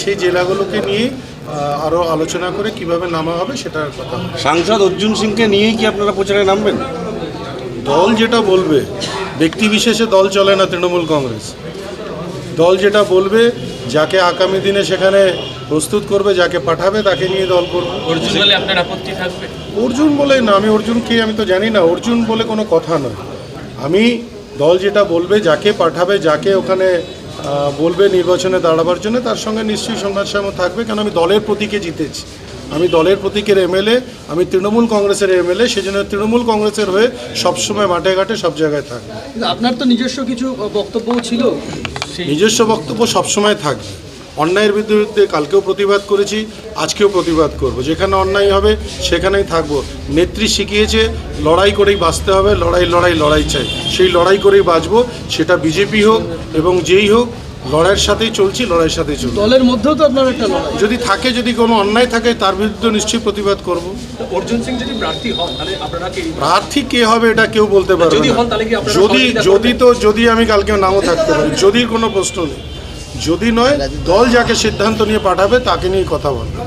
সেই জেলাগুলোকে নিয়ে আরও আলোচনা করে কীভাবে নামা হবে সেটার কথা। সাংসদ অর্জুন সিংকে নিয়েই কি আপনারা প্রচারে নামবেন? দল যেটা বলবে ব্যক্তি বিশেষে দল চলে না তৃণমূল কংগ্রেস। দল যেটা বলবে যাকে আগামী দিনে সেখানে প্রস্তুত করবে যাকে পাঠাবে তাকে নিয়ে দল করবে। অর্জুন বলে আপনার আপত্তি থাকবে? অর্জুন বলে না আমি অর্জুনকে আমি তো জানি না। অর্জুন বলে কোনো কথা নয়। আমি দল যেটা বলবে যাকে পাঠাবে যাকে ওখানে বলবে নির্বাচনে দাঁড়াবার জন্য তার সঙ্গে নিশ্চয়ই সংঘর্ষম থাকবে কেন আমি দলের প্রতীকে জিতেছি। আমি দলের প্রতীকের এমএলএ আমি তৃণমূল কংগ্রেসের এমএলএ সেজন্য তৃণমূল কংগ্রেসের হয়ে সবসময় মাঠে ঘাটে সব জায়গায় থাকবে। আপনার তো নিজস্ব কিছু বক্তব্যও ছিল। নিজস্ব বক্তব্য সবসময় থাকবে। অন্যায়ের বিরুদ্ধে কালকেও প্রতিবাদ করেছি আজকেও প্রতিবাদ করব। যেখানে অন্যায় হবে সেখানেই থাকব। নেত্রী শিখিয়েছে লড়াই করেই বাঁচতে হবে লড়াই লড়াই লড়াই চাই। সেই লড়াই করেই বাঁচবো সেটা বিজেপি হোক এবং যেই হোক লড়াইয়ের সাথেই চলছি লড়াইয়ের সাথেই চলছি দলের মধ্যেও তো আপনার একটা লড়াই। যদি থাকে যদি কোনো অন্যায় থাকে তার বিরুদ্ধে নিশ্চয়ই প্রতিবাদ করব। অর্জুন সিং যদি প্রার্থী হন তাহলে আপনারা কি? প্রার্থী কে হবে এটা কেউ বলতে পারবে যদি না। হন তাহলে কি আপনারা যদি যদি তো যদি আমি কালকে নামও থাকতে পারি যদি কোনো প্রশ্ন নেই। যদি নয় দল যাকে সিদ্ধান্ত নিয়ে পাঠাবে তাকে নিয়ে কথা বলবে।